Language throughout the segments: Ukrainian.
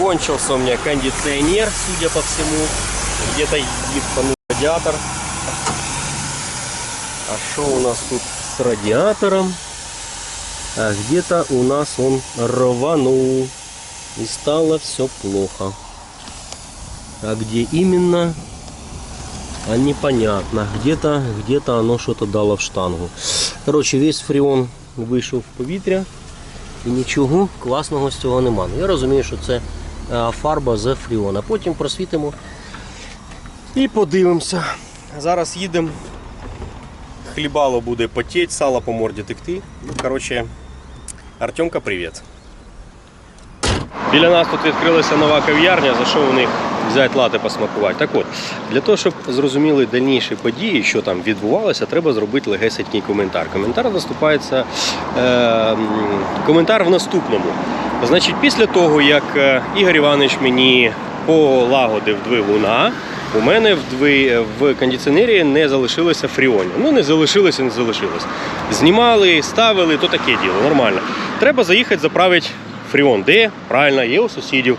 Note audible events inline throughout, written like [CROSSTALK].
Кончился у меня кондиционер, судя по всему. Где-то ебанул радиатор. А что у нас тут с радиатором? А где-то у нас он рванул. И стало все плохо. А где именно? А непонятно. Где-то где оно что-то дало в штангу. Коротше, весь фреон вийшов в повітря і нічого класного з цього нема. Ну, Я розумію, що це е, фарба з фріона. Потім просвітимо і подивимося. Зараз їдемо. Хлібало буде потеть, сало по морді текти. Ну, коротше, Артемка, привіт. Біля нас тут відкрилася нова кав'ярня, за що у них взяти лати посмакувати. Так от, для того, щоб зрозуміли дальніші події, що там відбувалося, треба зробити легесенький коментар. Коментар наступається е, коментар в наступному. Значить, після того, як е, Ігор Іванович мені полагодив двигуна, у мене в, дві, в кондиціонері не залишилося фріонів. Ну, не залишилося, не залишилось. Знімали, ставили, то таке діло, нормально. Треба заїхати заправити фріон. Де? Правильно, є у сусідів.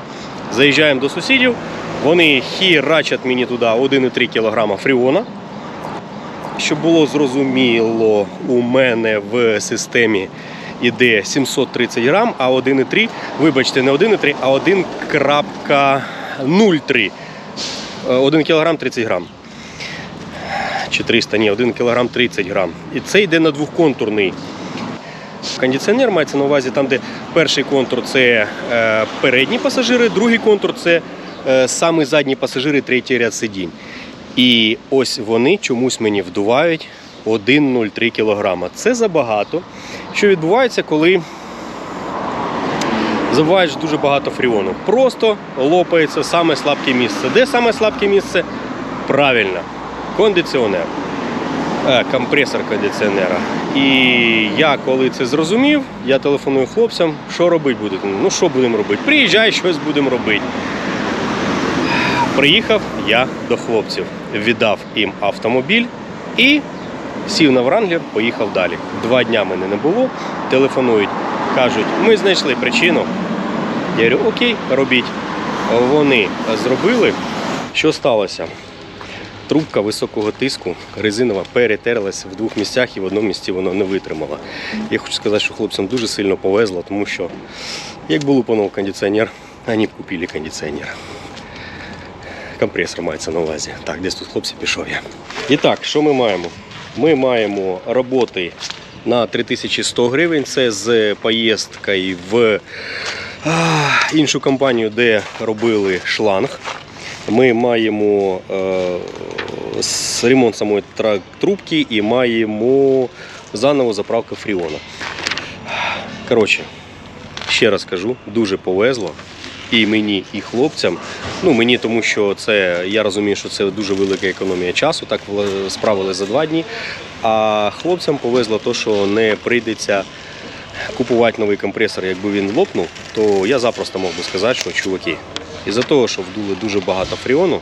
Заїжджаємо до сусідів, вони хірачать мені туди 1,3 кг фріона. Щоб було зрозуміло, у мене в системі іде 730 грам, а 1,3, вибачте, не 1,3, а 1,03. 1 кг 30 грам. Чи 300, ні, 1 кг 30 грам. І це йде на двохконтурний кондиціонер мається на увазі там, де перший контур це е, передні пасажири, другий контур це саме задні пасажири, третій ряд сидінь. І ось вони чомусь мені вдувають 1,03 кг. Це забагато. Що відбувається, коли забуваєш дуже багато фріону. Просто лопається саме слабке місце. Де саме слабке місце? Правильно, кондиціонер. Е, компресор кондиціонера. І я коли це зрозумів, я телефоную хлопцям, що робити будете. Ну що будемо робити? Приїжджай, щось будемо робити. Приїхав я до хлопців, віддав їм автомобіль і сів на вранглер, поїхав далі. Два дня мене не було. Телефонують, кажуть, ми знайшли причину. Я говорю, окей, робіть. Вони зробили. Що сталося? Трубка високого тиску резинова перетерлася в двох місцях і в одному місці воно не витримало. Я хочу сказати, що хлопцям дуже сильно повезло, тому що як був лупанув кондиціонер, вони б купили кондиціонер. Компресор мається на увазі. Так, десь тут хлопці пішов я. І так, що ми маємо? Ми маємо роботи на 3100 гривень. Це з поїздкою в іншу компанію, де робили шланг. Ми маємо е, ремонт самої трубки і маємо заново заправку фріона. Коротше, ще раз кажу, дуже повезло. І мені, і хлопцям. Ну, мені тому що це, я розумію, що це дуже велика економія часу, так справили за два дні. А хлопцям повезло те, що не прийдеться купувати новий компресор, якби він лопнув, то я запросто мог би сказати, що чуваки, із-за того, що вдули дуже багато фріону,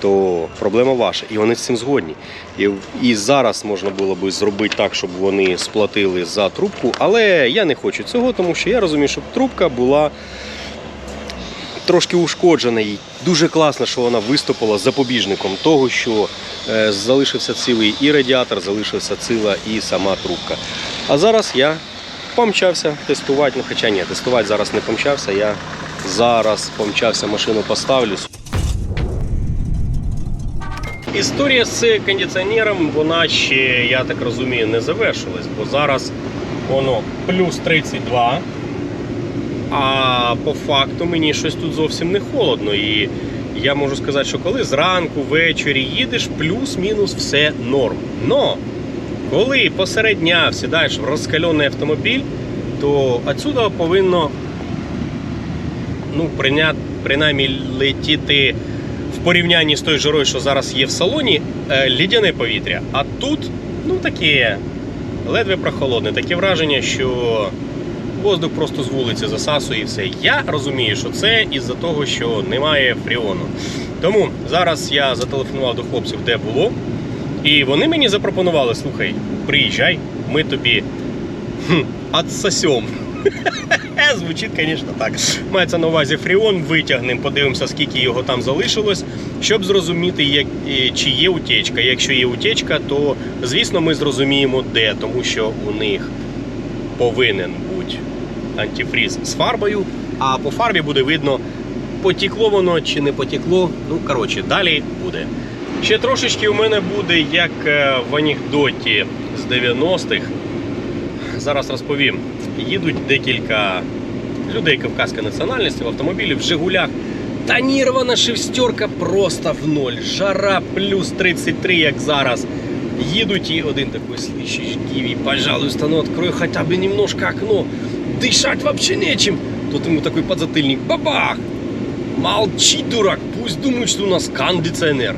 то проблема ваша. І вони з цим згодні. І, і зараз можна було би зробити так, щоб вони сплатили за трубку, але я не хочу цього, тому що я розумію, щоб трубка була трошки ушкоджена. І дуже класно, що вона виступила запобіжником того, що е, залишився цілий і радіатор, залишився ціла і сама трубка. А зараз я помчався тестувати, ну хоча ні, тестувати зараз не помчався, я зараз помчався, машину поставлю. Історія з кондиціонером, вона ще, я так розумію, не завершилась, бо зараз воно плюс 32. А по факту мені щось тут зовсім не холодно. І я можу сказати, що коли зранку, ввечері їдеш, плюс-мінус все норм. Но коли посеред дня сідаєш в розкалений автомобіль, то отсюда повинно ну, прийня- принаймні летіти в порівнянні з тою жарою, що зараз є в салоні, е, лідяне повітря. А тут, ну таке, ледве прохолодне, таке враження, що воздух просто з вулиці засасує і все. Я розумію, що це із-за того, що немає фріону. Тому зараз я зателефонував до хлопців, де було. І вони мені запропонували: слухай, приїжджай, ми тобі отсосем. Е, звучить, звісно, так. Мається на увазі фріон, витягнемо, подивимося, скільки його там залишилось, щоб зрозуміти, як, чи є утечка. Якщо є утечка, то звісно ми зрозуміємо де, тому що у них повинен антифріз з фарбою, а по фарбі буде видно, потекло воно чи не потекло. Ну, коротше, далі буде. Ще трошечки у мене буде, як е, в анекдоті з 90-х. Зараз розповім. Їдуть декілька людей кавказької національності в автомобілі в Жигулях. Тонірвана шестерка просто в ноль. Жара плюс 33, як зараз. Їдуть і один такой слышишь, Гиви, пожалуйста, ну открой хотя бы немножко окно. Дышать вообще нечем. Тут ему такой подзатыльник. Бабах! Молчи, дурак, пусть думают, что у нас кондиціонер.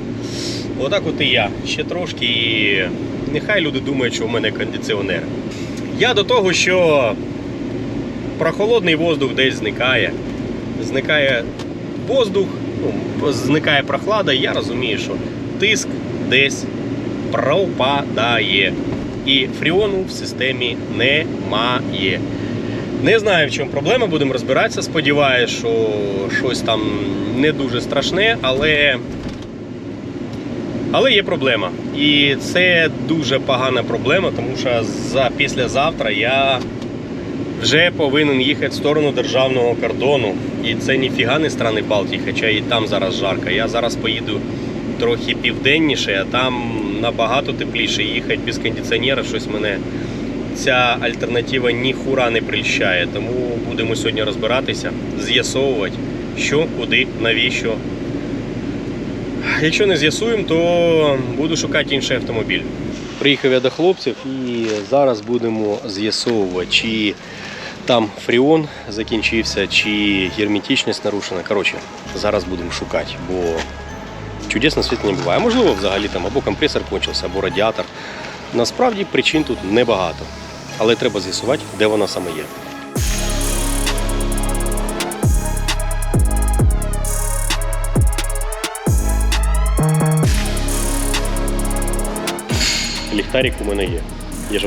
Отак от і я. Ще трошки і нехай люди думають, що у мене кондиціонер. Я до того, що прохолодний воздух десь зникає. Зникає воздух, ну, зникає прохлада, і я розумію, що тиск десь пропадає. І фріону в системі немає. Не знаю, в чому проблема, будемо розбиратися. Сподіваюся, що щось там не дуже страшне, але. Але є проблема. І це дуже погана проблема, тому що за післязавтра я вже повинен їхати в сторону державного кордону. І це ніфіга не страни Балтії, хоча і там зараз жарко. Я зараз поїду трохи південніше, а там набагато тепліше їхати без кондиціонера. Щось мене ця альтернатива ніхура не прельщає. Тому будемо сьогодні розбиратися, з'ясовувати, що, куди, навіщо. Якщо не з'ясуємо, то буду шукати інший автомобіль. Приїхав я до хлопців і зараз будемо з'ясовувати, чи там фріон закінчився, чи герметичність нарушена. Коротше, зараз будемо шукати, бо чудес на світі не буває. Можливо, взагалі там або компресор кончився, або радіатор. Насправді причин тут небагато. Але треба з'ясувати, де вона саме є. Ліхтарик у мене є. Є ж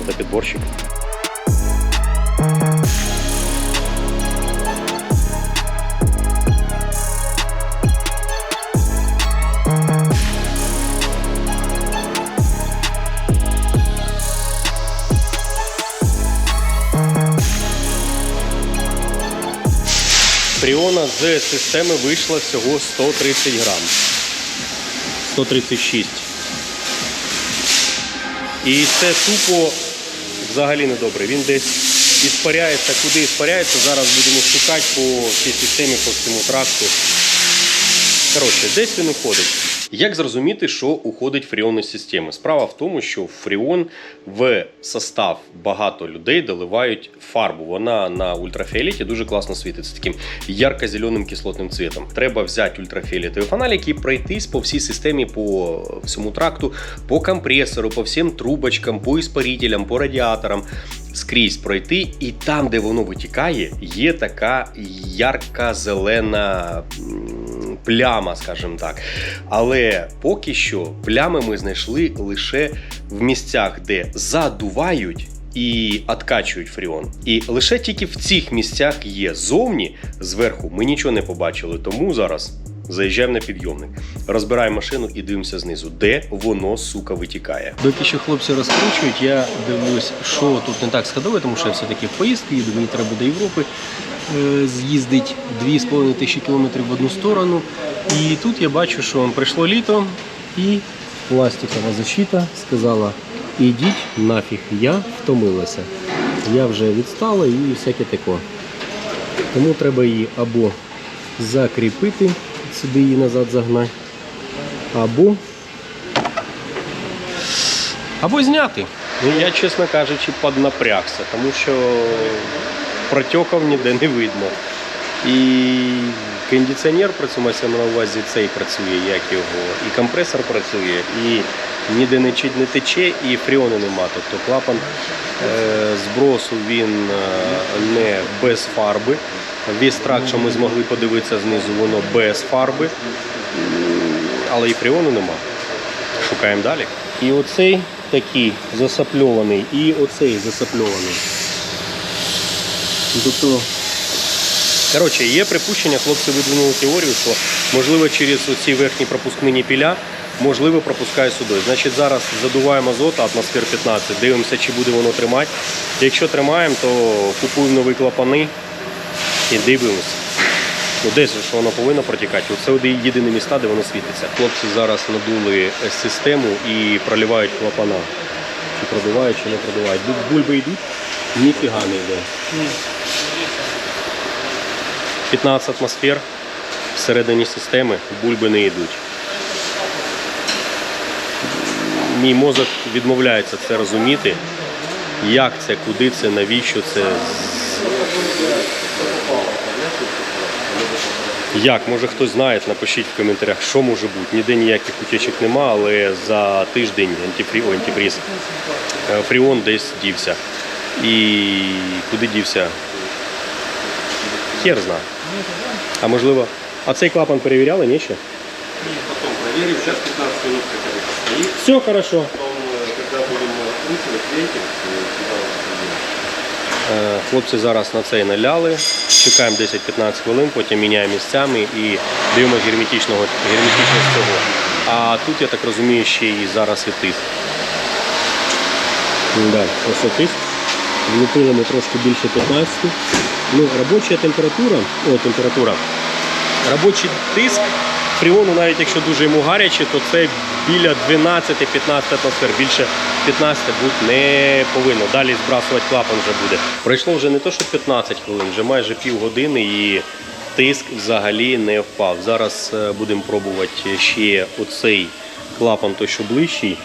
Фріона з системи вийшла всього 130 грам. 136. І це тупо взагалі не добре. Він десь іспаряється, куди іспаряється. Зараз будемо шукати по всій системі, по всьому тракту. Коротше, десь він уходить. Як зрозуміти, що уходить фріон із системи? Справа в тому, що фріон в состав багато людей доливають фарбу. Вона на ультрафіолеті дуже класно світиться таким ярко-зеленим кислотним цвітом. Треба взяти ультрафіолетовий фонарик і пройтись по всій системі, по всьому тракту, по компресору, по всім трубочкам, по іспарителям, по радіаторам. Скрізь пройти, і там, де воно витікає, є така ярка-зелена м, пляма, скажімо так. Але поки що плями ми знайшли лише в місцях, де задувають. І откачують фріон. І лише тільки в цих місцях є зовні, зверху ми нічого не побачили. Тому зараз заїжджаємо на підйомник, розбираємо машину і дивимося знизу, де воно, сука, витікає. Доки ще хлопці розкручують, я дивлюсь, що тут не так з тому що я все-таки в поїздки їду, мені треба до Європи з'їздить 2,5 тисячі кілометрів в одну сторону. І тут я бачу, що прийшло літо і пластикова защита сказала: ідіть нафіг, я втомилася. Я вже відстала і всяке таке. Тому треба її або закріпити, сюди її назад загнати, або, або зняти. Ну, я, чесно кажучи, поднапрягся, тому що протьоків ніде не видно. І кондиціонер працює, на увазі цей працює, як його, і компресор працює, і ніде не тече, і фріону нема. Тобто клапан е, збросу він е, не без фарби. Весь тракт, що ми змогли подивитися знизу, воно без фарби, але і фріону нема. Шукаємо далі. І оцей такий засапльований, і оцей засапльований. Тобто Коротше, є припущення, хлопці видвинули теорію, що можливо через ці верхні пропускні ніпіля можливо пропускає сюди. Значить, зараз задуваємо азот, атмосфер 15, дивимося, чи буде воно тримати. Якщо тримаємо, то купуємо нові клапани і дивимося. Ну, десь що воно повинно протікати. Це єдине міста, де воно світиться. Хлопці зараз надули систему і проливають клапана. Чи продувають, чи не продувають. Бульби йдуть, ніфіга не йде. 15 атмосфер всередині системи, бульби не йдуть. Мій мозок відмовляється це розуміти. Як це, куди це, навіщо це. Як, може хтось знає, напишіть в коментарях, що може бути. Ніде ніяких утечок нема, але за тиждень антифрі... ой, антифріз е, фріон десь дівся. І куди дівся? Хер знає. А можливо. А цей клапан перевіряли, ні ще? Потом проверим. Сейчас 15 минут хотя бы постоит. Все хорошо. Потом, э, когда будем откручивать вентиль, э, туда вот подвинем. Е, Хлопці зараз на цей наляли. Чекаємо 10-15 хвилин, потім міняємо місцями і дивимося герметичного герметичність цього. А тут, я так розумію, ще і зараз і тиск. Да, ось тиск. Влупили ми трошки більше 15. Ну, робоча температура, о, температура. Робочий тиск фріону, навіть якщо дуже йому гаряче, то це біля 12-15 атмосфер. Більше 15 бути не повинно. Далі збрасувати клапан вже буде. Пройшло вже не то, що 15 хвилин, вже майже півгодини і тиск взагалі не впав. Зараз е, будемо пробувати ще оцей клапан, той що ближчий.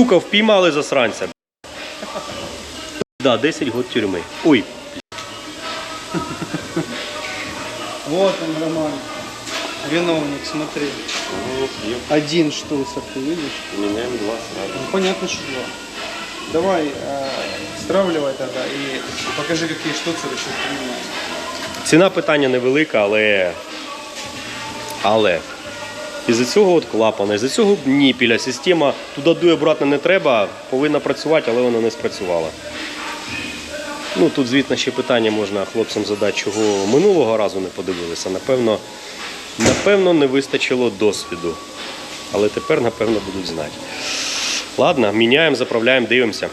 Сука, впіймали засранця. Да, 10 год тюрми. Ой, Вот он, Роман. Виновник, смотри. Один штуцер, ты видишь? Меняем два сразу. Ну, понятно, что два. Давай, э, стравливай тогда и покажи, какие штуцеры сейчас применяем. ціна питання невелика, але. Але. Із-за цього от клапана, із-за цього ніпіля, система туди дує обратно не треба, повинна працювати, але вона не спрацювала. Ну, тут, звітно, ще питання можна хлопцям задати, чого минулого разу не подивилися. Напевно, напевно, не вистачило досвіду. Але тепер, напевно, будуть знати. Ладно, міняємо, заправляємо, дивимося.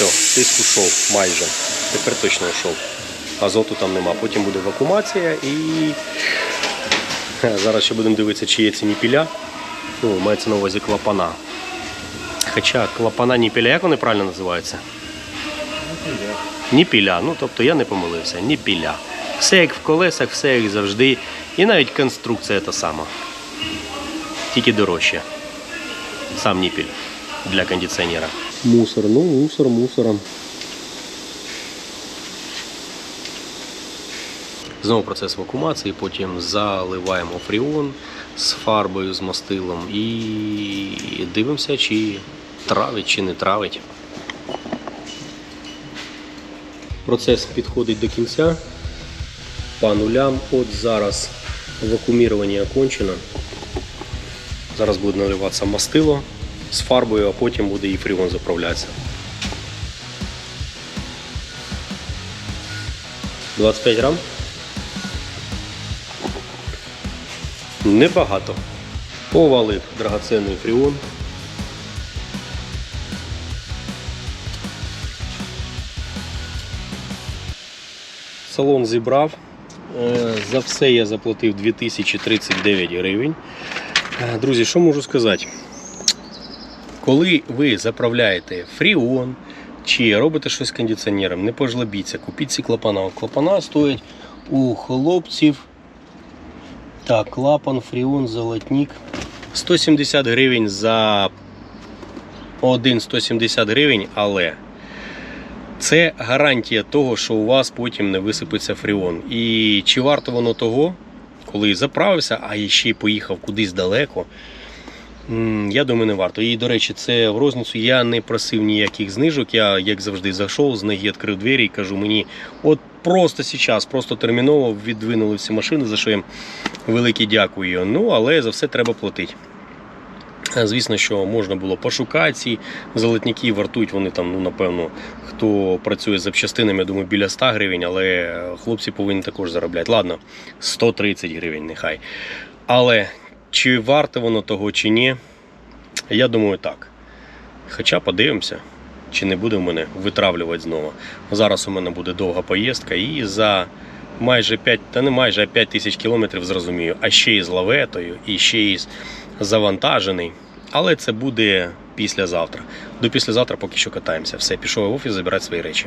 Все, тиск ушов майже. Тепер точно ушов. Азоту там нема. Потім буде вакуумація і [LAUGHS] зараз ще будемо дивитися, чи є ці ніпіля. Ну, мається на увазі клапана. Хоча клапана ніпіля, як вони правильно називаються? Ніпіля. Ну, тобто я не помилився. Ніпіля. Все як в колесах, все як завжди. І навіть конструкція та сама. Тільки дорожче. Сам ніпіль для кондиціонера. Мусор, ну мусор мусором. Знову процес вакуумації, потім заливаємо фріон з фарбою, з мастилом і дивимося, чи травить, чи не травить. Процес підходить до кінця. По нулям. От зараз вакуумірування окончено. Зараз буде наливатися мастило з фарбою, а потім буде і фріон заправлятися. 25 грам. Небагато. Повалив драгоценний фріон. Салон зібрав. Е, За все я заплатив 2039 гривень. Е, Друзі, що можу сказати? Коли ви заправляєте фріон чи робите щось з кондиціонером, не пожлобіться, купіть ці клапана. Клапана стоять у хлопців. Так, клапан, фріон, золотник. 170 гривень за один 170 гривень, але це гарантія того, що у вас потім не висипеться фріон. І чи варто воно того, коли заправився, а ще й поїхав кудись далеко. Я думаю, не варто. І, до речі, це в розницю я не просив ніяких знижок. Я, як завжди, зайшов з ноги, відкрив двері і кажу, мені от просто зараз, просто терміново відвинули всі машини, за що їм велике дякую. Ну, але за все треба платити. Е, Звісно, що можна було пошукати ці золотники, вартують вони там, ну напевно, хто працює з запчастинами, я думаю, біля 100 гривень, але хлопці повинні також заробляти. Ладно, 130 гривень нехай. Але чи варте воно того, чи ні, я думаю, так. Хоча подивимося, чи не буде в мене витравлювати знову. Зараз у мене буде довга поїздка і за майже 5, та не майже а 5 тисяч кілометрів зрозумію, а ще й з лаветою, і ще й завантажений. Але це буде післязавтра. До післязавтра поки що катаємося. Все, пішов в офіс забирати свої речі.